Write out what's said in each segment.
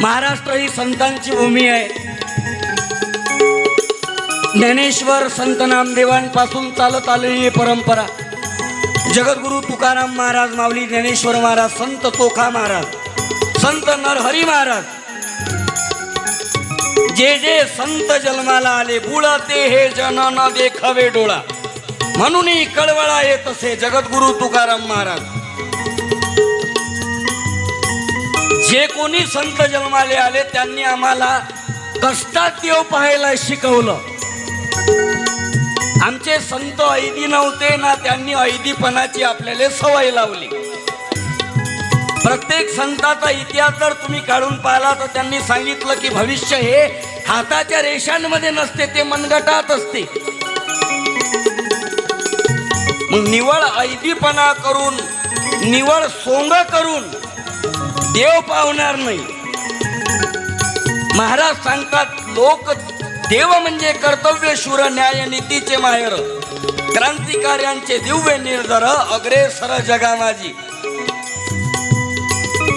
महाराष्ट्र ही संतांची भूमी आहे. ज्ञानेश्वर संत नामदेवांपासून चालत आलेली ही परंपरा. जगद्गुरु तुकाराम महाराज माऊली ज्ञानेश्वर महाराज संत तोखा महाराज संत नरहरी महाराज. जे जे संत जन्माला आले बुळते हे जन न देखावे डोळा. म्हणूनही कळवळा येत असे जगद्गुरु तुकाराम महाराज. जे कोणी संत जन्माले आले त्यांनी आम्हाला कष्टात देव पाहायला शिकवलं. आमचे संत ऐदी नव्हते ना त्यांनी ऐदीपणाची आपल्याला सवय लावली. प्रत्येक संताचा इतिहास जर तुम्ही काढून पाहिला तर त्यांनी सांगितलं की भविष्य हे हाताच्या रेषांमध्ये नसते ते मनगटात असते. मग निवळ ऐदीपणा करून निवळ सोंग करून देव पावणार नाही. महाराज सांगतात लोक देव म्हणजे कर्तव्य शूर न्याय नीतीचे माहेर. क्रांतिकार्यांचे दिव्य निर्धार अग्रेसर जगा माझी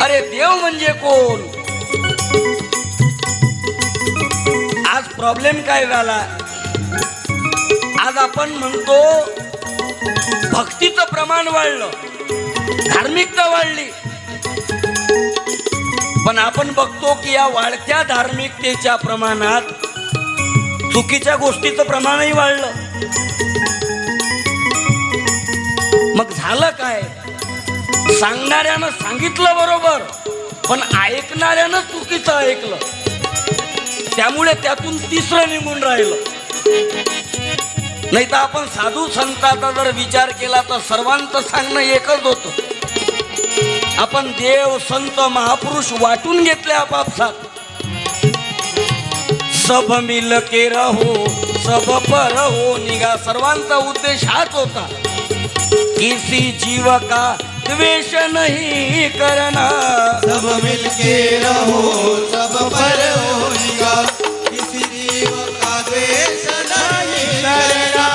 अरे देव म्हणजे कोण? आज प्रॉब्लेम काय झाला? आज आपण म्हणतो भक्तीचं प्रमाण वाढलं धार्मिकता वाढली. पण आपण बघतो की या वाढत्या धार्मिकतेच्या प्रमाणात चुकीच्या गोष्टीचं प्रमाणही वाढलं. मग झालं काय? सांगणाऱ्यानं सांगितलं बरोबर पण ऐकणाऱ्यानं चुकीचं ऐकलं. त्यामुळे त्यातून तिसरं निघून राहिलं. नाही तर आपण साधू संतांचा जर विचार केला तर सर्वांचं सांगणं एकच होतं. आपण देव संत महापुरुष वाटून घेतले आपापसात सब मिल के रहो सब पर हो निघा सर्वांचा उद्देश हाच होता. किसी जीव का द्वेष नहीं करना. सब मिलके रहो सब पर होगा किसी जीव का द्वेष नहीं करना.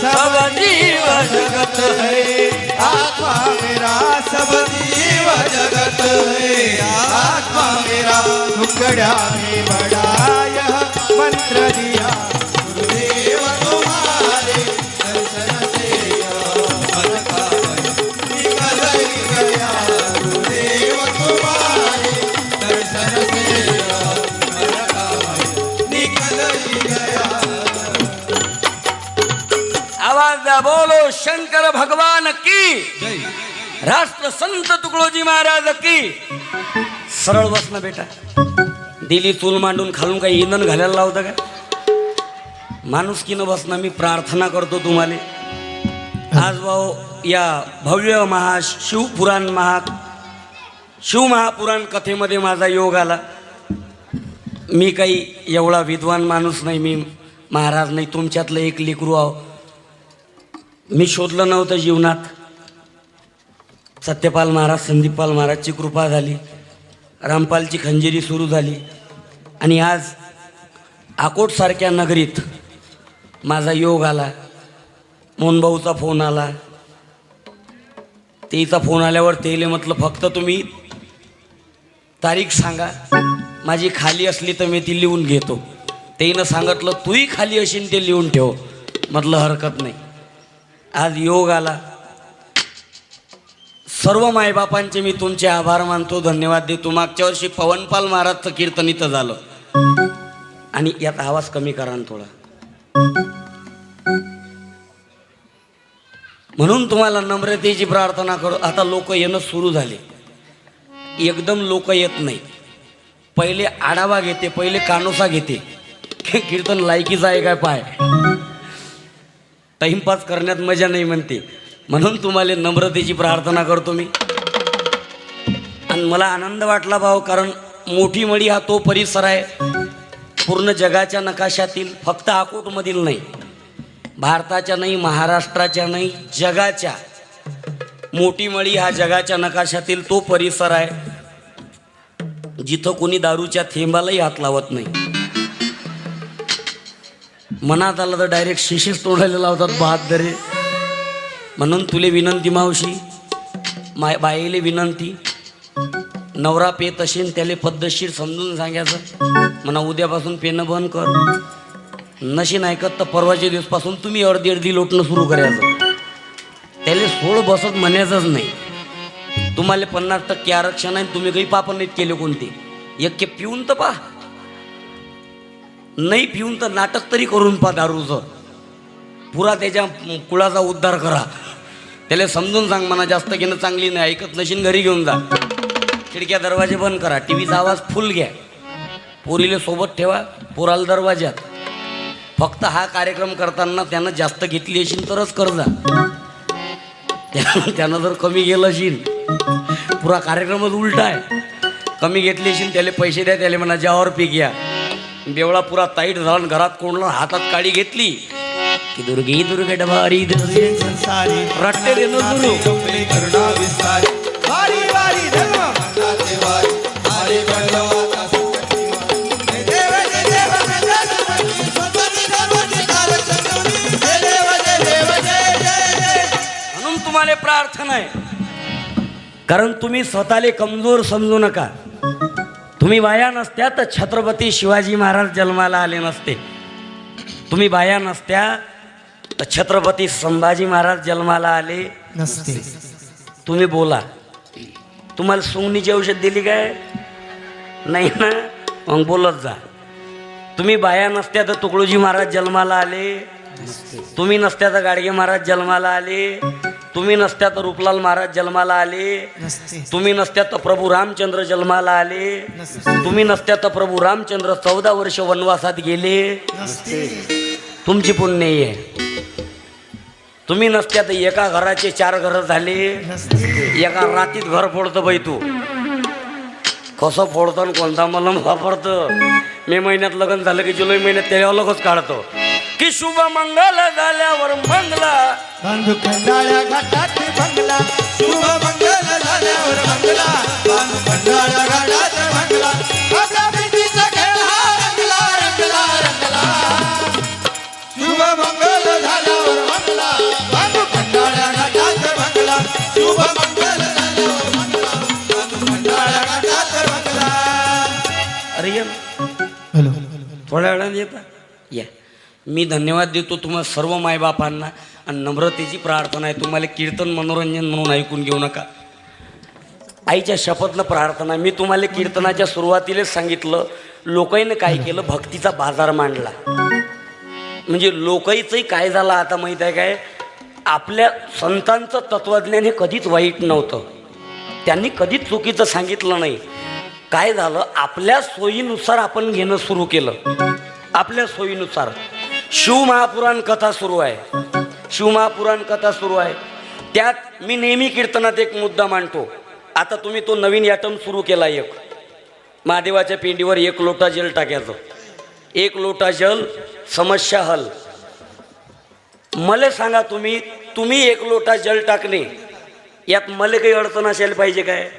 सब जीव जगत है. आत्मा मेरा सब जीव टुकड़ा में बड़ा यह मंत्र दिया गुरुदेव तुम्हारे दर्शन से यह मन का भय निकल गया गुरुदेव तुम्हारे दर्शन से यह मन का भय निकल गया आवाज द्या बोलो शंकर भगवान की राष्ट्र संत तुकडोजी महाराज की सरळ बस ना बेटा. दिली चूल मांडून खालून काही इंधन घालायला लावतं का? माणुसकीनं बस मी प्रार्थना करतो तुम्हाला. आज भाऊ या भव्य महा शिवपुराण महा शिवमहापुराण कथेमध्ये माझा योग आला. मी काही एवढा विद्वान माणूस नाही मी महाराज नाही तुमच्यातलं एक लेकरू आहो. मी शोधलं नव्हतं जीवनात. सत्यपाल महाराज संदीपपाल महाराजची कृपा झाली. रामपालची खंजिरी सुरू झाली. आणि आज अकोटसारख्या नगरीत माझा योग आला मोहनभाऊचा फोन आला. तेचा फोन आल्यावर तेले म्हटलं फक्त तुम्ही तारीख सांगा. माझी खाली असली तर मी ती लिहून घेतो. तेनं सांगितलं तूही खाली असेल ते लिहून ठेव. म्हटलं हरकत नाही. आज योग आला. सर्व मायबापांचे मी तुमचे आभार मानतो धन्यवाद देतो. मागच्या वर्षी पवनपाल महाराजचं कीर्तन इथं झालं. आणि यात आवाज कमी करा ना थोडा. म्हणून तुम्हाला नम्रतेची प्रार्थना करू. आता लोक येणं सुरू झाले. एकदम लोक येत नाही. पहिले आढावा घेते पहिले कानोसा घेते. कीर्तन लायकीचा आहे काय पाय? टाइमपास करण्यात मजा नाही म्हणते. म्हणून तुम्हाला नम्रतेची प्रार्थना करतो मी. आणि मला आनंद वाटला भाऊ कारण मोठी मळी हा तो परिसर आहे. पूर्ण जगाच्या नकाशातील फक्त अकोटमधील नाही भारताच्या नाही महाराष्ट्राच्या नाही जगाच्या. मोठी मळी हा जगाच्या नकाशातील तो परिसर आहे जिथं कोणी दारूच्या थेंबालाही हात लावत नाही. मनात आलं तर डायरेक्ट शिशीच तोडायला लावतात बहादरे. म्हणून तुले विनंती मावशी माय बाईले विनंती नवरा पेत असेल त्याला पद्धतशीर समजून सांगायचं. म्हणा उद्यापासून पेनं बंद कर. नशीन ऐकत तर परवाच्या दिवसपासून तुम्ही अर्धी अर्धी लोटणं सुरू करायचं. त्याला सोळ बसत म्हणायचंच नाही. तुम्हाला पन्नास टक्के आरक्षण आहे तुम्ही काही पाप नाहीत केले कोणते. एक के पिऊन तर पा नाही पिऊन तर नाटक तरी करून पा दारूचं. पुरा त्याच्या कुळाचा उद्धार करा. त्याला समजून सांग म्हणा जास्त घेणं चांगली नाही ऐकत नशीन घरी घेऊन जा. खिडक्या दरवाजे बंद करा टी व्हीचा आवाज फुल घ्या. पोरीला सोबत ठेवा पोराला दरवाज्यात. फक्त हा कार्यक्रम करताना त्यानं जास्त घेतली असेल तरच कर जा. त्या- त्यानं जर कमी गेलं असेल पुरा कार्यक्रमच उलटा आहे. कमी घेतली असेल त्याला पैसे द्या त्याला म्हणा ज्यावर पीक घ्या. बेवळा पुरा ताईट झाला घरात कोणला हातात काडी घेतली की दुर्गी दुर्गे डबारी दुर्गे संसारी। रट्टे देणं डोंगरे करुणा विस्तारी धर्म वारी म्हणून तुम्हाला प्रार्थना आहे. कारण तुम्ही स्वतःले कमजोर समजू नका. तुम्ही बाया नसत्या तर छत्रपती शिवाजी महाराज जन्माला आले नसते. तुम्ही बाया नसत्या तर छत्रपती संभाजी महाराज जन्माला आले. नसते. तुम्ही बोला. तुम्हाला सुंगणीची औषध दिली काय? नाही ना? मग बोलत जा. तुम्ही बाया नसत्या तर तुकडोजी महाराज जन्माला आले. तुम्ही नसत्या तर गाडगे महाराज जन्माला आले. तुम्ही नसत्या तर रूपलाल महाराज जन्माला आले. नसते. तुम्ही नसत्या तर प्रभू रामचंद्र जन्माला आले. तुम्ही नसत्या तर प्रभू रामचंद्र चौदा वर्ष वनवासात गेले. नसते. तुमची पुण्य आहे. तुम्ही नसत्या तर एका घराचे चार घरं झाले. एका रातीत घर फोडतं बाई तू. कसं फोडतं आणि कोणता मलम वापरतं? मे महिन्यात लग्न झालं की जुलै महिन्यात त्याला अलगच काढतो. की शुभ मंगल झाल्यावर मंगला. बांधू खंडाळ्या घाटात बंगला. शुभ मंगल झाल्यावर मंगला बांधू खंडाळ्या घाटात बंगला. आपल्या प्रीतीचा खेळ हा रंगला रंगला रंगला. शुभ मंगल झाल्यावर मंगला बांधू खंडाळ्या घाटात बंगला. शुभ मंगल झाल्यावर मंगला बांधू खंडाळ्या घाटात बंगला. अरे ये. हॅलो. थोड्या वेळाने येता या. मी धन्यवाद देतो तुम्हा सर्व मायबापांना आणि नम्रतेची प्रार्थना आहे. तुम्हाला कीर्तन मनोरंजन म्हणून ऐकून घेऊ नका. आईच्या शपथनं प्रार्थना मी तुम्हाला कीर्तनाच्या सुरुवातीलाच सांगितलं लोकाईनं काय केलं? भक्तीचा बाजार मांडला. म्हणजे लोकाईचंही काय झालं आता माहीत आहे काय? आपल्या संतांचं तत्वज्ञान हे कधीच वाईट नव्हतं. त्यांनी कधीच चुकीचं सांगितलं नाही. काय झालं? आपल्या सोयीनुसार आपण घेणं सुरू केलं. आपल्या सोयीनुसार. शिवमहापुराण कथा सुरू आहे. शिवमहापुराण कथा सुरू आहे. त्यात मी नेहमी कीर्तनात एक मुद्दा मांडतो. आता तुम्ही तो नवीन ॲटम सुरू केला एक. महादेवाच्या पिंडीवर एक लोटा जल टाकायचं. एक लोटा जल समस्या हल. मला सांगा तुम्ही तुम्ही एक लोटा जल टाकणे यात मला काही अडचण असायला पाहिजे काय?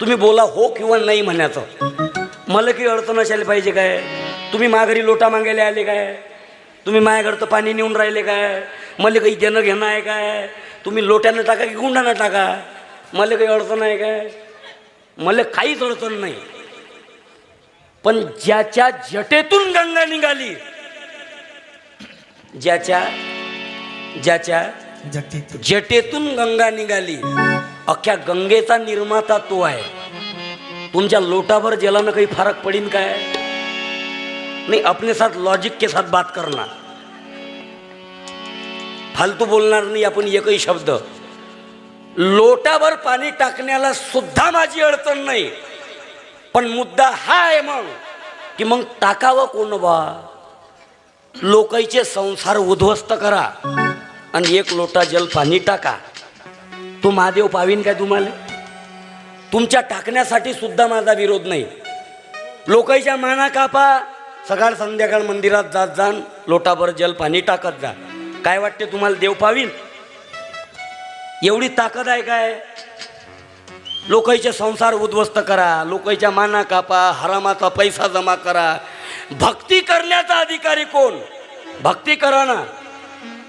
तुम्ही बोला हो किंवा नाही म्हणायचं. मला काही अडचण असायला पाहिजे काय? तुम्ही माघारी लोटा मागायला आले काय? तुम्ही माझ्याकडं तर पाणी नेऊन राहिले काय? मला काही देणं घेणं आहे काय? तुम्ही लोट्यानं टाका की गुंडानं टाका? मला काही अडचण आहे काय? मला काहीच अडचण नाही. पण ज्याच्या जटेतून गंगा निघाली ज्याच्या ज्याच्या जटेतून. गंगा निघाली अख्ख्या गंगेचा निर्माता तो आहे. तुमच्या लोटाभर जलानं काही फरक पडीन काय? नाही अपने साथ लॉजिक के साथ बात करना. फालतू बोलणार नाही आपण एकही शब्द. लोटावर पाणी टाकण्याला सुद्धा माझी अडचण नाही. पण मुद्दा हा आहे मग की मग टाकावं कोण बा? लोकांचे संसार उद्ध्वस्त करा आणि एक लोटा जल पाणी टाका. तो महादेव पावीन काय तुम्हाला? तुमच्या टाकण्यासाठी सुद्धा माझा विरोध नाही. लोकांच्या माना कापा सकाळ संध्याकाळ मंदिरात जात जाण लोटाभर जल पाणी टाकत जा. काय वाटते तुम्हाला देव पावीन? एवढी ताकद आहे काय? लोकांचे संसार उद्ध्वस्त करा लोकांच्या माना कापा हरामाचा पैसा जमा करा. भक्ती करण्याचा अधिकारी कोण? भक्ती करा ना.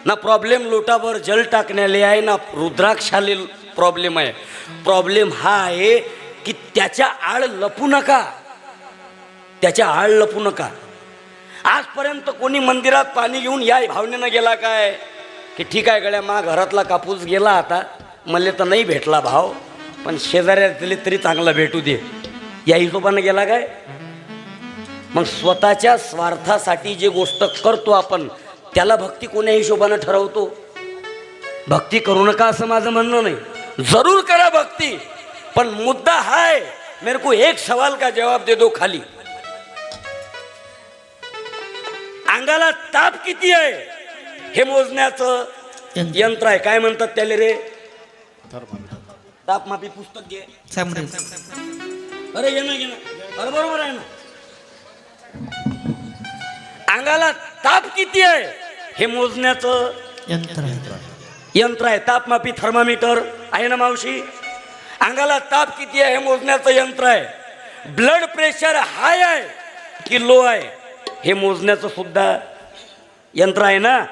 ना प्रॉब्लेम लोटावर जल टाकण्याले आहे ना रुद्राक्षाले प्रॉब्लेम आहे. प्रॉब्लेम हा आहे की त्याच्या आळ लपू नका. त्याच्या आळ लपू नका. आजपर्यंत कोणी मंदिरात पाणी घेऊन या भावनेनं गेला काय? की ठीक आहे गड्या मा घरातला कापूस गेला आता. मला तर नाही भेटला भाव पण शेजाऱ्यातले तरी चांगला भेटू दे. या हिशोबानं गेला काय? मग स्वतःच्या स्वार्थासाठी जे गोष्ट करतो आपण त्याला भक्ती कोण्या हिशोबानं ठरवतो? भक्ती करू नका असं माझं म्हणणं नाही. जरूर करा भक्ती पण मुद्दा हाय मेरे को एक सवाल का जवाब दे दो खाली. अंगाला ताप किती आहे? हे मोजण्याचं यंत्र आहे. काय म्हणतात त्याला रे? तापमापी पुस्तक घे. अरे ये ना ये ना. अरे बरोबर आहे ना. अंगाला ताप किती आहे? हे मोजण्याचं यंत्र आहे. तापमापी थर्मामीटर आहे ना मावशी? अंगाला ताप किती आहे? हे मोजण्याचं यंत्र आहे. ब्लड प्रेशर हाय आहे की लो आहे? हे मोजण्याचं सुद्धा यंत्र आहे ना?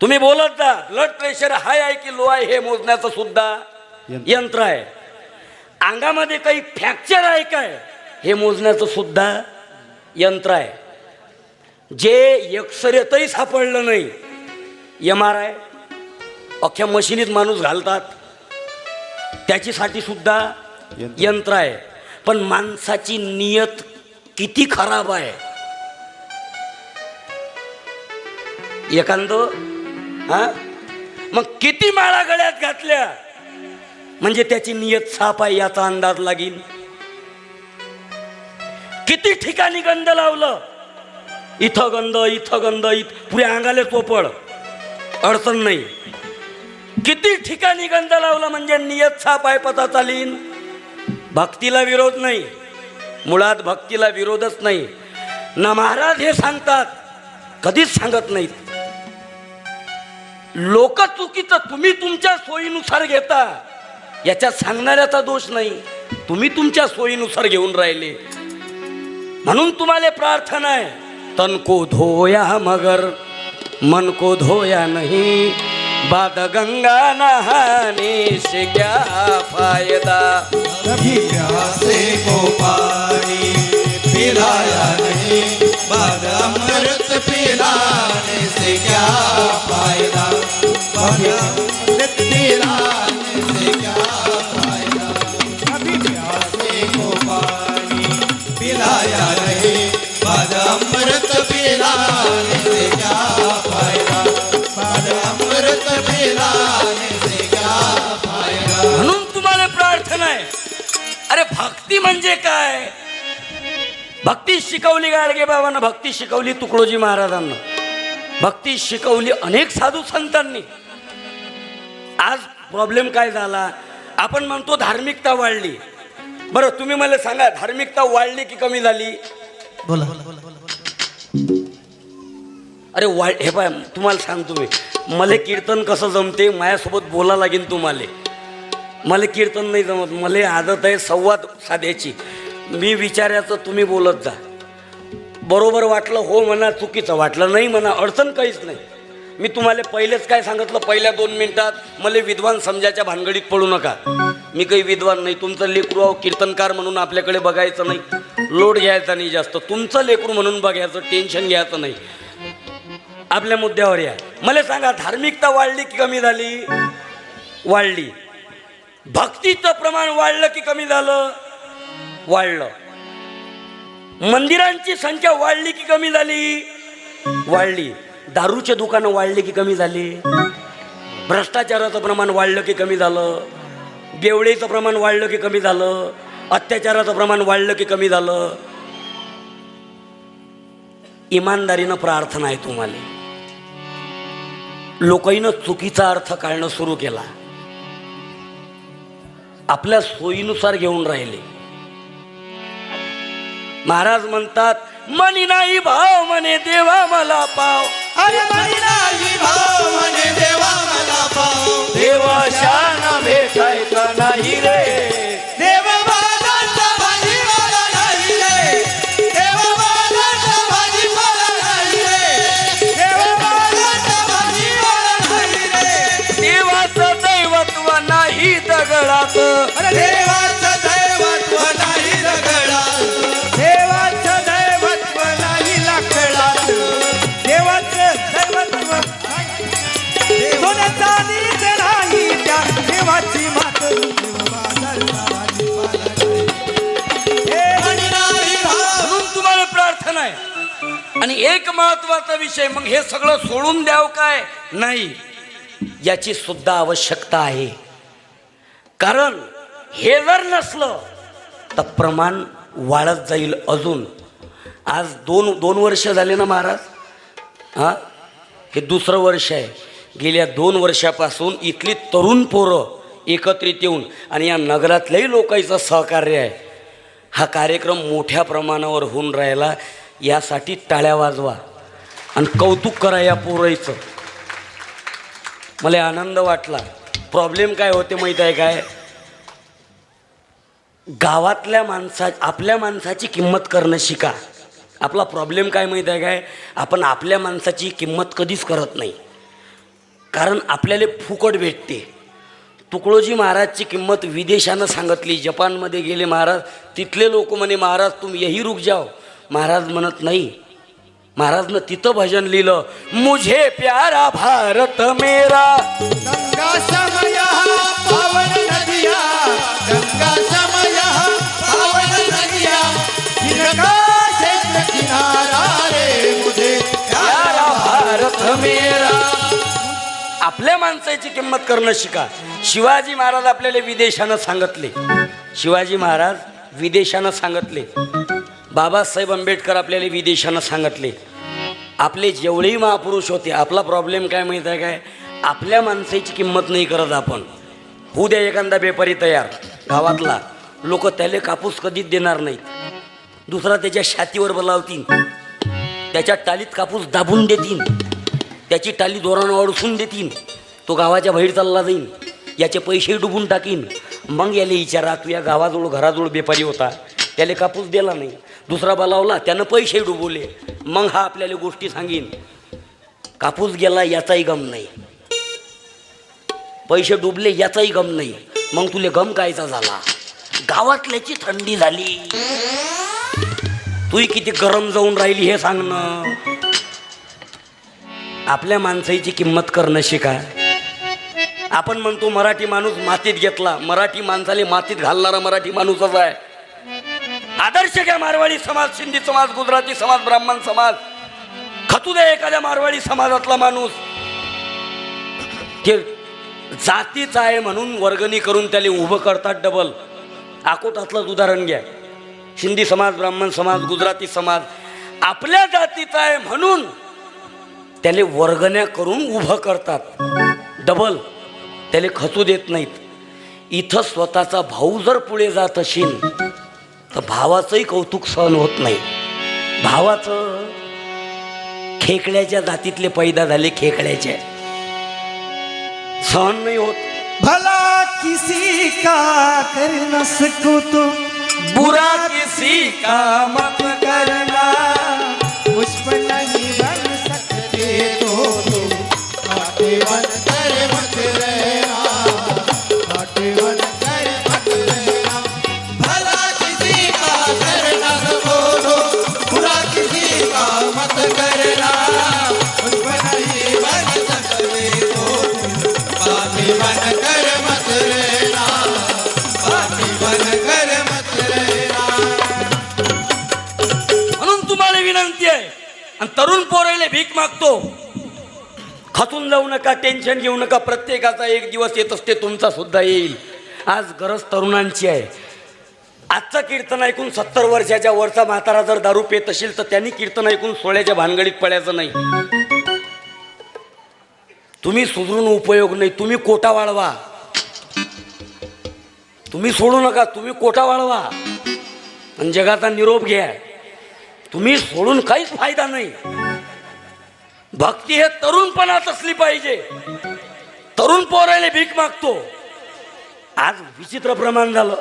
तुम्ही बोलत जा. ब्लड प्रेशर हाय आहे की लो आहे हे मोजण्याचं सुद्धा यंत्र. आहे. अंगामध्ये काही फ्रॅक्चर आहे काय? हे मोजण्याचं सुद्धा यंत्र आहे. जे एक्सरेतही सापडलं नाही. एम आर आय अख्ख्या मशिनीत माणूस घालतात. त्याच्यासाठी सुद्धा यंत्र आहे. पण माणसाची नियत किती खराब आहे? एखादं हा? मग किती माळा गळ्यात घातल्या? म्हणजे त्याची नियत साफ आहे याचा अंदाज लागेल किती ठिकाणी गंध लावलं? इथं गंध इथं गंध इथ पुढे अंगाले पोपड अडचण नाही. किती ठिकाणी गंध लावला म्हणजे नियत साप आहे पता चालीन भक्तीला विरोध नाही. मुळात भक्तीला विरोधच नाही. ना महाराज हे सांगतात कधीच सांगत नाहीत. लोक चुकीचं तुम्ही तुमच्या सोयीनुसार घेता. याच्यात सांगणाऱ्याचा दोष नाही. तुम्ही तुमच्या सोयीनुसार घेऊन राहिले. म्हणून तुम्हाला प्रार्थना आहे. तन को धोया मगर मन को धोया नहीं. बाद गंगा नहाने से क्या फायदा? कभी प्यासे को पानी पिलाया नहीं. बाद अमृत पिलाने से क्या फायदा? म्हणून तुम्हाला प्रार्थना आहे. अरे भक्ती म्हणजे काय? भक्ती शिकवली गाडगे बाबांना भक्ती शिकवली तुकडोजी महाराजांना. भक्ती शिकवली अनेक साधू संतांनी. आज प्रॉब्लेम काय झाला? आपण म्हणतो धार्मिकता वाढली. बरं तुम्ही मला सांगा धार्मिकता वाढली की कमी झाली? अरे वा हे पाय तुम्हाला सांगतो मी. मला कीर्तन कसं जमते माझ्यासोबत बोला लागेल तुम्हाला. मला कीर्तन नाही जमत मला आदत आहे संवाद साधायची. मी विचारायचं तुम्ही बोलत जा. बरोबर वाटलं हो म्हणा चुकीचं. वाटलं नाही म्हणा अडचण काहीच नाही. मी तुम्हाला पहिलेच काय सांगितलं? पहिल्या दोन मिनिटात मला विद्वान समजायच्या भानगडीत पडू नका. मी काही विद्वान नाही. तुमचं लेकरू कीर्तनकार म्हणून आपल्याकडे बघायचं नाही. लोड घ्यायचा नाही जास्त. तुमचं लेकरू म्हणून बघायचं टेन्शन घ्यायचं नाही. आपल्या मुद्द्यावर या. मला सांगा धार्मिकता वाढली की कमी झाली? वाढली. भक्तीचं प्रमाण वाढलं की कमी झालं? वाढलं. मंदिरांची संख्या वाढली की कमी झाली? वाढली. दारूचे दुकानं वाढले की कमी झाली? भ्रष्टाचाराचं प्रमाण वाढलं की कमी झालं? बेवळीचं प्रमाण वाढलं की कमी झालं? अत्याचाराचं प्रमाण वाढलं की कमी झालं? इमानदारीनं प्रार्थना आहे तुम्हाला. लोकांनं चुकीचा अर्थ काढणं सुरू केला. आपल्या सोयीनुसार घेऊन राहिले. महाराज म्हणतात मनी नाही भाव म्हणे देवा मला पाव. अरे महिलाही भाव म्हणे देवा मला देवा शान भेटायचा नाही रे. महत्त्वाचा विषय. मग हे सगळं सोडून द्याव काय? नाही. याची सुद्धा आवश्यकता आहे. कारण हे जर नसलं तर प्रमाण वाढत जाईल अजून. आज दोन दोन वर्ष झाले ना महाराज? हां? हे दुसरं वर्ष आहे. गेल्या दोन वर्षापासून इथली तरुण पोरं एकत्रित येऊन आणि या नगरातल्याही लोकांचं सहकार्य आहे. हा कार्यक्रम मोठ्या प्रमाणावर होऊन राहिला. यासाठी टाळ्या वाजवा. आणि कौतुक करा या पोरायचं मला आनंद वाटला. प्रॉब्लेम काय होते माहीत आहे काय? गावातल्या माणसा आपल्या माणसाची किंमत करणं शिका. आपला प्रॉब्लेम काय माहीत आहे काय? आपण आपल्या माणसाची किंमत कधीच करत नाही. कारण आपल्याला फुकट भेटते. तुकडोजी महाराजची किंमत विदेशानं सांगितली. जपानमध्ये गेले महाराज. तिथले लोक म्हणे महाराज तुम यही रुक जाओ. महाराज म्हणत नाही. महाराजनं तिथं भजन लिहिलं मुझे प्यारा भारत मेरा. गंगा समय पावन नदिया गंगा समय पावन नदिया जिनका क्षेत्र किनारा रे मुझे प्यारा भारत मेरा. आपल्या माणसाची किंमत करणं शिका. शिवाजी महाराज आपल्याला विदेशानं सांगितले. शिवाजी महाराज विदेशानं सांगितले. बाबासाहेब आंबेडकर आपल्याला विदेशानं सांगितले. आपले जेवढेही महापुरुष होते आपला प्रॉब्लेम काय माहीत आहे काय? आपल्या माणसाची किंमत नाही करत आपण. होऊ द्या एखादा व्यापारी तयार गावातला. लोक त्याला कापूस कधीच देणार नाहीत. दुसरा त्याच्या छातीवर बोलावतील. त्याच्या टालीत कापूस दाबून देतील. त्याची टाली दोरानं अडसून देतील. तो गावाच्या बाहेर चालला जाईन. याचे पैसे डुबून टाकीन. मग याला विचारा तू या गावाजवळ घराजवळ व्यापारी होता. त्याला कापूस दिला नाही. दुसरा बोलावला त्यानं पैसे डुबवले. मग हा आपल्याला गोष्टी सांगीन. कापूस गेला याचाही गम नाही. पैसे डुबले याचाही गम नाही. मग तुले गम कायचा झाला? गावातल्याची थंडी झाली. तूही किती गरम जाऊन राहिली हे सांगणं. आपल्या माणसाची किंमत करणं शिका. आपण म्हणतो मराठी माणूस मातीत घेतला. मराठी माणसाले मातीत घालणारा मराठी माणूसच आहे. आदर्श घ्या मारवाडी समाज सिंधी समाज गुजराती समाज ब्राह्मण समाज. खतू द्या एखाद्या मारवाडी समाजातला माणूस. ते जातीच आहे म्हणून वर्गणी करून त्याला उभं करतात डबल आकोटातलंच उदाहरण घ्या. सिंधी समाज ब्राह्मण समाज गुजराती समाज आपल्या जातीचा आहे म्हणून त्याले वर्गण्या करून उभं करतात. डबल त्याले खचू देत नाहीत. इथं स्वतःचा भाऊ जर पुढे जात असेल तर भावाचंही कौतुक सहन होत नाही. भावाचं खेकड्याच्या जातीतले पैदा झाले खेकड्याचे. सहन नाही होत. भला किसी का कर न बुरा किसी का मत तरुण पोरायला भीक मागतो. खचून जाऊ नका टेन्शन घेऊ नका प्रत्येकाचा एक दिवस येत असते तुमचा सुद्धा येईल. आज गरज तरुणांची आहे. आजचं कीर्तन ऐकून सत्तर वर्षाच्या वरचा म्हातारा जर दारू पेत असेल तर त्यांनी कीर्तन ऐकून सोळ्याच्या भानगडीत पडायचं नाही. तुम्ही सुधरून उपयोग नाही तुम्ही कोटा वाढवा. तुम्ही सोडू नका तुम्ही कोटा वाढवा. आणि जगाचा निरोप घ्या. तुम्ही सोडून काहीच फायदा नाही. भक्ती हे तरुणपणात असली पाहिजे. तरुण पोरायला भीक मागतो. आज विचित्र प्रमाण झालं.